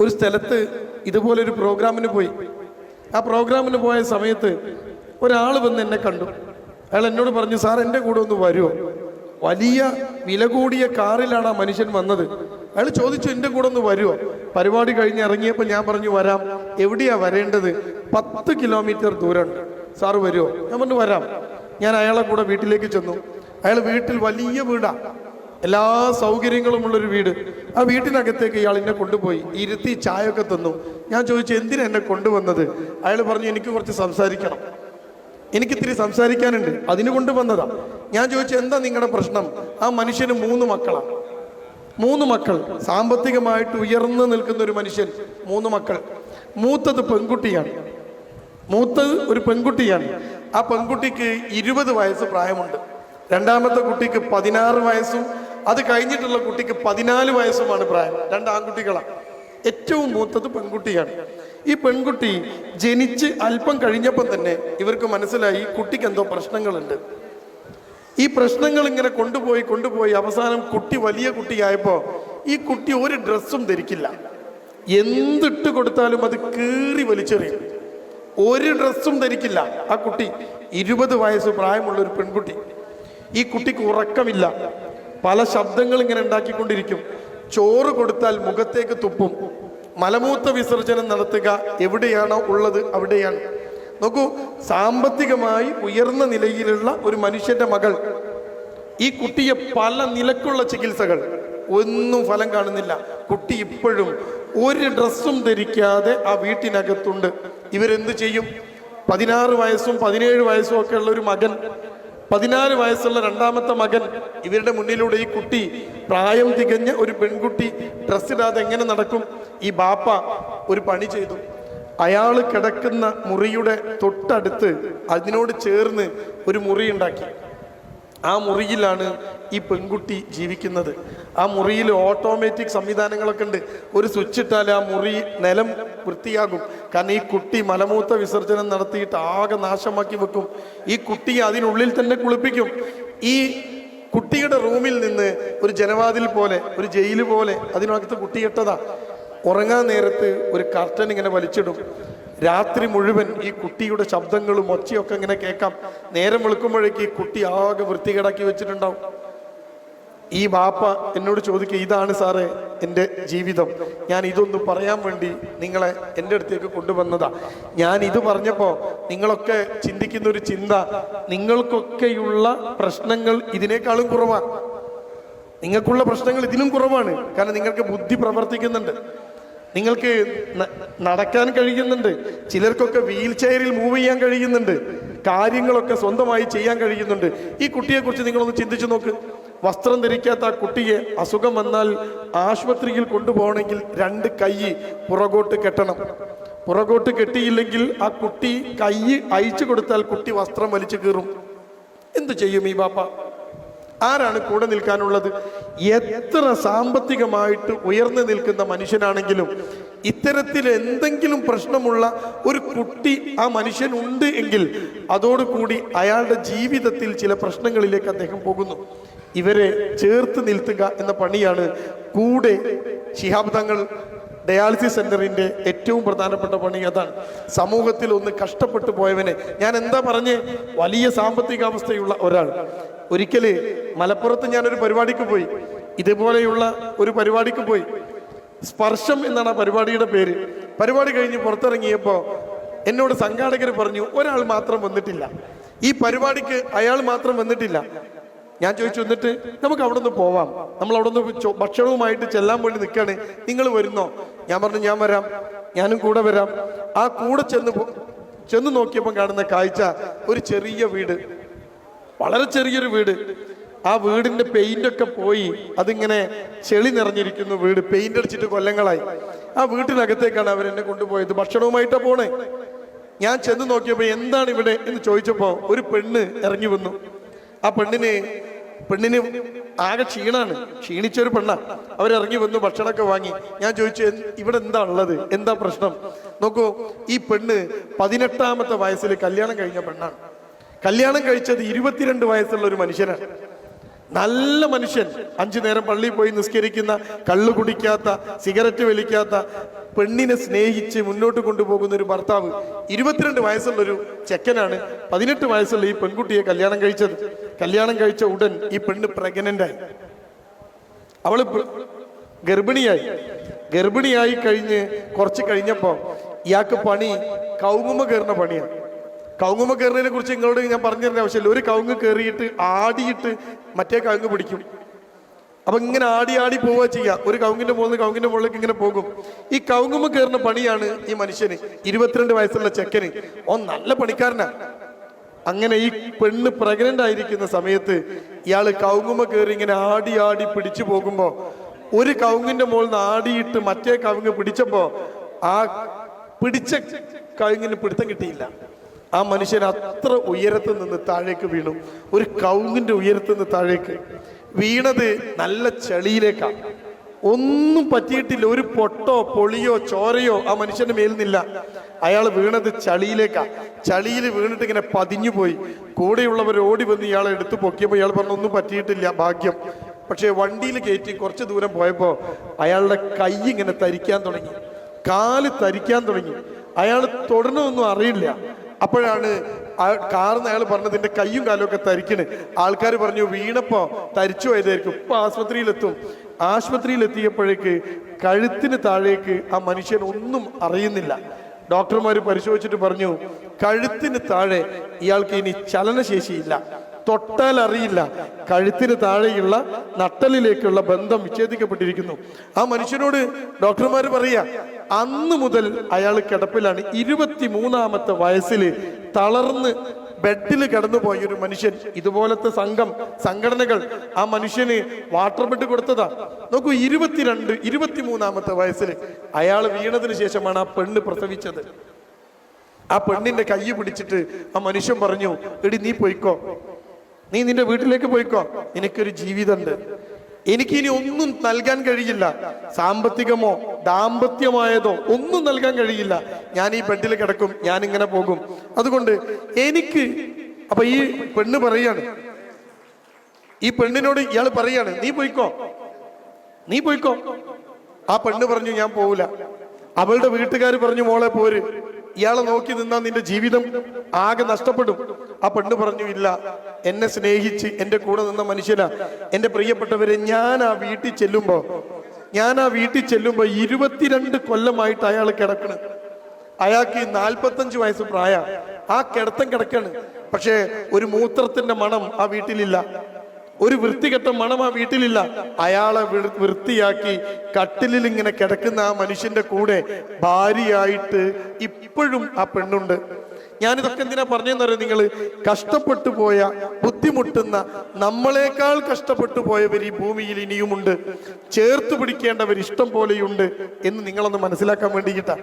ഒരു സ്ഥലത്ത് ഇതുപോലെ ഒരു പ്രോഗ്രാമിന് പോയി. ആ പ്രോഗ്രാമിന് പോയ സമയത്ത് ഒരാൾ വന്ന് എന്നെ കണ്ടു. അയാൾ എന്നോട് പറഞ്ഞു സാർ എന്റെ കൂടെ ഒന്ന് വരുമോ വലിയ വില കൂടിയ കാറിലാണ് ആ മനുഷ്യൻ വന്നത്. അയാൾ ചോദിച്ചു എന്റെ കൂടെ ഒന്ന് വരുമോ പരിപാടി കഴിഞ്ഞ് ഇറങ്ങിയപ്പോൾ ഞാൻ പറഞ്ഞു വരാം. എവിടെയാ വരേണ്ടത്? പത്ത് കിലോമീറ്റർ ദൂരമുണ്ട്. സാർ വരുമോ ഞാൻ പറഞ്ഞു വരാം. ഞാൻ അയാളെ കൂടെ വീട്ടിലേക്ക് ചെന്നു. അയാൾ വീട്ടിൽ വലിയ വീടാ. എല്ലാ സൗകര്യങ്ങളും ഉള്ളൊരു വീട്. ആ വീട്ടിനകത്തേക്ക് ഇയാൾ എന്നെ കൊണ്ടുപോയി. ഇരുത്തി ചായ ഒക്കെ തന്നു. ഞാൻ ചോദിച്ചു എന്തിനാ എന്നെ കൊണ്ടുവന്നത്? അയാൾ പറഞ്ഞു എനിക്ക് കുറച്ച് സംസാരിക്കണം. എനിക്ക് ഇത്തിരി സംസാരിക്കാനുണ്ട്. അതിന് കൊണ്ടുവന്നതാ. ഞാൻ ചോദിച്ചു എന്താ നിങ്ങളുടെ പ്രശ്നം? ആ മനുഷ്യന് മൂന്ന് മക്കളാണ് മൂന്ന് മക്കൾ. സാമ്പത്തികമായിട്ട് ഉയർന്നു നിൽക്കുന്ന ഒരു മനുഷ്യൻ മൂന്ന് മക്കൾ. മൂത്തത് പെൺകുട്ടിയാണ്. മൂത്തത് ഒരു പെൺകുട്ടിയാണ്. ആ പെൺകുട്ടിക്ക് ഇരുപത് വയസ്സ് പ്രായമുണ്ട്. രണ്ടാമത്തെ കുട്ടിക്ക് പതിനാറ് വയസ്സും അത് കഴിഞ്ഞിട്ടുള്ള കുട്ടിക്ക് പതിനാല് വയസ്സുമാണ് പ്രായം. രണ്ട് ആൺകുട്ടികളാണ് ഏറ്റവും മൂത്തത് പെൺകുട്ടിയാണ്. ഈ പെൺകുട്ടി ജനിച്ച് അല്പം കഴിഞ്ഞപ്പം തന്നെ ഇവർക്ക് മനസ്സിലായി കുട്ടിക്ക് എന്തോ പ്രശ്നങ്ങളുണ്ട്. ഈ പ്രശ്നങ്ങൾ ഇങ്ങനെ കൊണ്ടുപോയി കൊണ്ടുപോയി അവസാനം കുട്ടി വലിയ കുട്ടിയായപ്പോൾ ഈ കുട്ടി ഒരു ഡ്രസ്സും ധരിക്കില്ല. എന്തിട്ട് കൊടുത്താലും അത് കീറി വലിച്ചെറിയും. ഒരു ഡ്രസ്സും ധരിക്കില്ല ആ കുട്ടി. ഇരുപത് വയസ്സ് പ്രായമുള്ള ഒരു പെൺകുട്ടി. ഈ കുട്ടിക്ക് ഉറക്കമില്ല. പല ശബ്ദങ്ങൾ ഇങ്ങനെ ഉണ്ടാക്കിക്കൊണ്ടിരിക്കും. ചോറ് കൊടുത്താൽ മുഖത്തേക്ക് തുപ്പും. മലമൂത്ത വിസർജനം നടത്തുക എവിടെയാണോ ഉള്ളത് അവിടെയാണ്. നോക്കൂ സാമ്പത്തികമായി ഉയർന്ന നിലയിലുള്ള ഒരു മനുഷ്യന്റെ മകൾ ഈ കുട്ടിയെ പല നിലക്കുള്ള ചികിത്സകൾ ഒന്നും ഫലം കാണുന്നില്ല. കുട്ടി ഇപ്പോഴും ഒരു ഡ്രസ്സും ധരിക്കാതെ ആ വീട്ടിനകത്തുണ്ട്. ഇവരെന്ത് ചെയ്യും? പതിനാറ് വയസ്സും പതിനേഴ് വയസ്സും ഒക്കെ ഉള്ള ഒരു മകൻ പതിനാല് വയസ്സുള്ള രണ്ടാമത്തെ മകൻ ഇവരുടെ മുന്നിലൂടെ ഈ കുട്ടി പ്രായം തികഞ്ഞ ഒരു പെൺകുട്ടി ഡ്രസ്സിടാതെ എങ്ങനെ നടക്കും? ഈ ബാപ്പ ഒരു പണി ചെയ്തു. അയാൾ കിടക്കുന്ന മുറിയുടെ തൊട്ടടുത്ത് അതിനോട് ചേർന്ന് ഒരു മുറി ഉണ്ടാക്കി. ആ മുറിയിലാണ് ഈ പെൺകുട്ടി ജീവിക്കുന്നത്. ആ മുറിയിൽ ഓട്ടോമാറ്റിക് സംവിധാനങ്ങളൊക്കെ ഉണ്ട്. ഒരു സ്വിച്ച് ഇട്ടാൽ ആ മുറി നിലം വൃത്തിയാകും. കാരണം ഈ കുട്ടി മലമൂത്ര വിസർജനം നടത്തിയിട്ട് ആകെ നാശമാക്കി വെക്കും. ഈ കുട്ടിയെ അതിനുള്ളിൽ തന്നെ കുളിപ്പിക്കും. ഈ കുട്ടിയുടെ റൂമിൽ നിന്ന് ഒരു ജനവാതിൽ പോലെ ഒരു ജയിൽ പോലെ അതിനകത്ത് കുട്ടി ഇട്ടതാ. ഉറങ്ങാൻ നേരത്ത് ഒരു കർട്ടൻ ഇങ്ങനെ വലിച്ചിടും. രാത്രി മുഴുവൻ ഈ കുട്ടിയുടെ ശബ്ദങ്ങളും ഒച്ചയൊക്കെ ഇങ്ങനെ കേൾക്കാം. നേരം വെളുക്കുമ്പോഴേക്ക് ഈ കുട്ടി ആകെ വൃത്തികേടാക്കി വെച്ചിട്ടുണ്ടാവും. ഈ ബാപ്പ എന്നോട് ചോദിക്കുക ഇതാണ് സാറേ എന്റെ ജീവിതം. ഞാൻ ഇതൊന്ന് പറയാൻ വേണ്ടി നിങ്ങളെ എന്റെ അടുത്തേക്ക് കൊണ്ടുവന്നതാ. ഞാൻ ഇത് പറഞ്ഞപ്പോൾ നിങ്ങളൊക്കെ ചിന്തിക്കുന്ന ഒരു ചിന്ത നിങ്ങൾക്കൊക്കെയുള്ള പ്രശ്നങ്ങൾ ഇതിനേക്കാളും കുറവാണ് നിങ്ങൾക്കുള്ള പ്രശ്നങ്ങൾ ഇതിലും കുറവാണ്. കാരണം നിങ്ങൾക്ക് ബുദ്ധി പ്രവർത്തിക്കുന്നുണ്ട്. നിങ്ങൾക്ക് നടക്കാൻ കഴിയുന്നുണ്ട്. ചിലർക്കൊക്കെ വീൽ ചെയറിൽ മൂവ് ചെയ്യാൻ കഴിയുന്നുണ്ട്. കാര്യങ്ങളൊക്കെ സ്വന്തമായി ചെയ്യാൻ കഴിയുന്നുണ്ട്. ഈ കുട്ടിയെക്കുറിച്ച് നിങ്ങളൊന്ന് ചിന്തിച്ചു നോക്ക്. വസ്ത്രം ധരിക്കാത്ത ആ കുട്ടിയെ അസുഖം വന്നാൽ ആശുപത്രിയിൽ കൊണ്ടുപോകണമെങ്കിൽ രണ്ട് കൈ പുറകോട്ട് കെട്ടണം. പുറകോട്ട് കെട്ടിയില്ലെങ്കിൽ ആ കുട്ടി കൈ അയച്ചു കൊടുത്താൽ കുട്ടി വസ്ത്രം വലിച്ചു കീറും. എന്തു ചെയ്യും ഈ ബാപ്പ? ആരാണ് കൂടെ നിൽക്കാനുള്ളത്? എത്ര സാമ്പത്തികമായിട്ട് ഉയർന്നു നിൽക്കുന്ന മനുഷ്യനാണെങ്കിലും ഇത്തരത്തിൽ എന്തെങ്കിലും പ്രശ്നമുള്ള ഒരു കുട്ടി ആ മനുഷ്യനുണ്ട് എങ്കിൽ അതോടുകൂടി അയാളുടെ ജീവിതത്തിൽ ചില പ്രശ്നങ്ങളിലേക്ക് അദ്ദേഹം പോകുന്നു. ഇവരെ ചേർത്ത് നിൽത്തുക എന്ന പണിയാണ് കൂടെ ശിഹാബ് തങ്ങൾ ഡയാലിസിസ് സെന്ററിന്റെ ഏറ്റവും പ്രധാനപ്പെട്ട പണി അതാണ്. സമൂഹത്തിൽ ഒന്ന് കഷ്ടപ്പെട്ടു പോയവനെ. ഞാൻ എന്താ പറഞ്ഞ്? വലിയ സാമ്പത്തികാവസ്ഥയുള്ള ഒരാൾ. ഒരിക്കൽ മലപ്പുറത്ത് ഞാനൊരു പരിപാടിക്ക് പോയി. ഇതുപോലെയുള്ള ഒരു പരിപാടിക്ക് പോയി. സ്പർശം എന്നാണ് ആ പരിപാടിയുടെ പേര്. പരിപാടി കഴിഞ്ഞ് പുറത്തിറങ്ങിയപ്പോൾ എന്നോട് സംഘാടകർ പറഞ്ഞു ഒരാൾ മാത്രം വന്നിട്ടില്ല. ഈ പരിപാടിക്ക് അയാൾ മാത്രം വന്നിട്ടില്ല. ഞാൻ ചോദിച്ചു എന്നിട്ട് നമുക്ക് അവിടെ നിന്ന് പോവാം. നമ്മൾ അവിടെ നിന്ന് ഭക്ഷണവുമായിട്ട് ചെല്ലാൻ വേണ്ടി നിൽക്കുകയാണ് നിങ്ങൾ വരുന്നോ? ഞാൻ പറഞ്ഞു ഞാൻ വരാം. ഞാനും കൂടെ വരാം. ആ കൂടെ ചെന്ന് ചെന്ന് നോക്കിയപ്പോൾ കാണുന്ന കാഴ്ച ഒരു ചെറിയ വീട്. വളരെ ചെറിയൊരു വീട്. ആ വീടിന്റെ പെയിന്റ് ഒക്കെ പോയി. അതിങ്ങനെ ചെളി നിറഞ്ഞിരിക്കുന്നു വീട്. പെയിന്റ് അടിച്ചിട്ട് കൊല്ലങ്ങളായി. ആ വീട്ടിനകത്തേക്കാണ് എന്നെ കൊണ്ടുപോയത്. ഭക്ഷണവുമായിട്ടാണ് പോണേ. ഞാൻ ചെന്ന് നോക്കിയപ്പോൾ എന്താണ് ഇവിടെ? എന്ന് ചോദിച്ചപ്പോൾ ഒരു പെണ്ണ് ഇറങ്ങി വന്നു. ആ പെണ്ണിന് പെണ്ണിന് ആകെ ക്ഷീണാണ്. ക്ഷീണിച്ചൊരു പെണ്ണ. അവരിറങ്ങി വന്നു ഭക്ഷണമൊക്കെ വാങ്ങി. ഞാൻ ചോദിച്ചു "എന്ത്- ഇവിടെ എന്താ ഉള്ളത്? എന്താ പ്രശ്നം? നോക്കൂ ഈ പെണ്ണ് പതിനെട്ടാമത്തെ വയസ്സിൽ കല്യാണം കഴിഞ്ഞ പെണ്ണാണ്. കല്യാണം കഴിച്ചത് ഇരുപത്തിരണ്ട് വയസ്സുള്ള ഒരു മനുഷ്യനാണ്. നല്ല മനുഷ്യൻ. അഞ്ചു നേരം പള്ളിയിൽ പോയി നിസ്കരിക്കുന്ന കള്ളു കുടിക്കാത്ത സിഗരറ്റ് വലിക്കാത്ത പെണ്ണിനെ സ്നേഹിച്ച് മുന്നോട്ട് കൊണ്ടുപോകുന്ന ഒരു ഭർത്താവ് ഇരുപത്തിരണ്ട് വയസ്സുള്ള ഒരു ചെക്കനാണ്. പതിനെട്ട് വയസ്സുള്ള ഈ പെൺകുട്ടിയെ കല്യാണം കഴിച്ചത്. കല്യാണം കഴിച്ച ഉടൻ ഈ പെണ്ണ് പ്രഗ്നന്റ് ആയി. അവൾ ഗർഭിണിയായി. ഗർഭിണിയായി കഴിഞ്ഞ് കുറച്ച് കഴിഞ്ഞപ്പോ ഇയാൾക്ക് പണി കൗങ്ങുമ കയറുന്ന പണിയാണ് കൗങ്ങുമ കയറുന്നതിനെ കുറിച്ച് നിങ്ങളോട് ഞാൻ പറഞ്ഞു തരേണ്ട ആവശ്യമില്ല. ഒരു കൗങ്ങ് കയറിയിട്ട് ആടിയിട്ട് മറ്റേ കൗങ്ങ് പിടിക്കും. അപ്പൊ ഇങ്ങനെ ആടി ആടി പോവുക ചെയ്യുക ഒരു കൗങ്ങിന്റെ മുകളിൽ കൗങ്ങിന്റെ മുകളിലേക്ക് ഇങ്ങനെ പോകും. ഈ കൗങ്ങുമ കയറുന്ന പണിയാണ് ഈ മനുഷ്യന് ഇരുപത്തിരണ്ട് വയസ്സുള്ള ചെക്കന്. ഓ നല്ല പണിക്കാരനാ. അങ്ങനെ ഈ പെണ്ണ് പ്രഗ്നന്റ് ആയിരിക്കുന്ന സമയത്ത് ഇയാൾ കൗങ്ങുമ കയറി ഇങ്ങനെ ആടി ആടി പിടിച്ചു പോകുമ്പോ ഒരു കൗങ്ങിന്റെ മുകളിൽ നിന്ന് ആടിയിട്ട് മറ്റേ കവുങ്ങ് പിടിച്ചപ്പോ ആ പിടിച്ച കവുങ്ങിന് പിടുത്തം കിട്ടിയില്ല. ആ മനുഷ്യൻ അത്ര ഉയരത്തിൽ നിന്ന് താഴേക്ക് വീണു. ഒരു കൗങ്ങിന്റെ ഉയരത്തിൽ നിന്ന് താഴേക്ക് വീണത് നല്ല ചെളിയിലേക്കാണ് ഒന്നും പറ്റിയിട്ടില്ല. ഒരു പൊട്ടോ പൊളിയോ ചോരയോ ആ മനുഷ്യന്റെ മേലുന്നില്ല. അയാൾ വീണത് ചളിയിലേക്കാ. ചളിയിൽ വീണിട്ട് ഇങ്ങനെ പതിഞ്ഞു പോയി. കൂടെയുള്ളവർ ഓടി വന്ന് ഇയാളെ എടുത്തു പൊക്കിയപ്പോൾ ഇയാൾ പറഞ്ഞു ഒന്നും പറ്റിയിട്ടില്ല ഭാഗ്യം. പക്ഷേ വണ്ടിയിൽ കയറ്റി കുറച്ച് ദൂരം പോയപ്പോൾ അയാളുടെ കൈ ഇങ്ങനെ തരിക്കാൻ തുടങ്ങി. കാൽ തരിക്കാൻ തുടങ്ങി. അയാൾ തൊടണമെന്നും അറിയില്ല. അപ്പോഴാണ് കാർന്ന് അയാൾ പറഞ്ഞത് എന്റെ കയ്യും കാലും ഒക്കെ തരിക്കണ്. ആൾക്കാർ പറഞ്ഞു വീണപ്പോൾ തരിച്ചു പോയതായിരിക്കും. ഇപ്പൊ ആസ്പത്രിയിലെത്തും. ആശുപത്രിയിൽ എത്തിയപ്പോഴേക്ക് കഴുത്തിന് താഴേക്ക് ആ മനുഷ്യൻ ഒന്നും അറിയുന്നില്ല. ഡോക്ടർമാർ പരിശോധിച്ചിട്ട് പറഞ്ഞു കഴുത്തിന് താഴെ ഇയാൾക്ക് ഇനി ചലനശേഷിയില്ല. തൊട്ടാൽ അറിയില്ല. കഴുത്തിന് താഴെയുള്ള നട്ടലിലേക്കുള്ള ബന്ധം വിച്ഛേദിക്കപ്പെട്ടിരിക്കുന്നു. ആ മനുഷ്യനോട് ഡോക്ടർമാർ പറയാ അന്ന് മുതൽ അയാൾ കിടപ്പിലാണ്. ഇരുപത്തി മൂന്നാമത്തെ വയസ്സിൽ തളർന്ന് ബെഡിൽ കിടന്നുപോയ ഒരു മനുഷ്യൻ ഇതുപോലത്തെ സംഘം സംഘടനകൾ ആ മനുഷ്യന് വാട്ടർ ബെഡ് കൊടുത്തതാ. നോക്കൂ ഇരുപത്തിരണ്ട് ഇരുപത്തിമൂന്നാമത്തെ വയസ്സിൽ അയാൾ വീണതിന് ശേഷമാണ് ആ പെണ്ണ് പ്രസവിച്ചത്. ആ പെണ്ണിന്റെ കൈ പിടിച്ചിട്ട് ആ മനുഷ്യൻ പറഞ്ഞു എടി നീ പോയിക്കോ. നീ നിന്റെ വീട്ടിലേക്ക് പോയിക്കോ. നിനക്കൊരു ജീവിതമുണ്ട്. എനിക്ക് ഇനി ഒന്നും നൽകാൻ കഴിയില്ല. സാമ്പത്തികമോ ദാമ്പത്യമായതോ ഒന്നും നൽകാൻ കഴിയില്ല. ഞാൻ ഈ ബെഡിൽ കിടക്കും ഞാൻ ഇങ്ങനെ പോകും. അതുകൊണ്ട് എനിക്ക് അപ്പൊ ഈ പെണ്ണ് പറയാണ്. ഈ പെണ്ണിനോട് ഇയാൾ പറയാണ് നീ പോയിക്കോ നീ പോയിക്കോ. ആ പെണ്ണ് പറഞ്ഞു ഞാൻ പോവില്ല. അവളുടെ വീട്ടുകാർ പറഞ്ഞു മോളെ പോര്. ഇയാളെ നോക്കി നിന്നാൽ നിന്റെ ജീവിതം ആകെ നഷ്ടപ്പെടും. ആ പെണ്ണ് പറഞ്ഞു ഇല്ല എന്നെ സ്നേഹിച്ച് എന്റെ കൂടെ നിന്ന മനുഷ്യനാ. എന്റെ പ്രിയപ്പെട്ടവരെ ഞാൻ ആ വീട്ടിൽ ചെല്ലുമ്പോൾ ഞാൻ ആ വീട്ടിൽ ചെല്ലുമ്പോൾ ഇരുപത്തിരണ്ട് കൊല്ലമായിട്ട് അയാൾ കിടക്കണ്. അയാൾക്ക് നാൽപ്പത്തഞ്ച് വയസ്സ് പ്രായ. ആ കിടത്തം കിടക്കാണ്. പക്ഷേ ഒരു മൂത്രത്തിന്റെ മണം ആ വീട്ടിലില്ല. ഒരു വൃത്തികെട്ട മണം ആ വീട്ടിലില്ല. അയാളെ വൃത്തിയാക്കി കട്ടിലിൽ ഇങ്ങനെ കിടക്കുന്ന ആ മനുഷ്യന്റെ കൂടെ ഭാര്യയായിട്ട് ഇപ്പോഴും ആ പെണ്ണുണ്ട്. ഞാനിതൊക്കെ എന്തിനാ പറഞ്ഞെന്നറിയോ നിങ്ങൾ കഷ്ടപ്പെട്ടു പോയ ബുദ്ധിമുട്ടുന്ന നമ്മളെക്കാൾ കഷ്ടപ്പെട്ടു പോയവർ ഈ ഭൂമിയിൽ ഇനിയുമുണ്ട്. ചേർത്ത് പിടിക്കേണ്ടവർ ഇഷ്ടം പോലെയുണ്ട് എന്ന് നിങ്ങളൊന്ന് മനസ്സിലാക്കാൻ വേണ്ടിയിട്ടാ.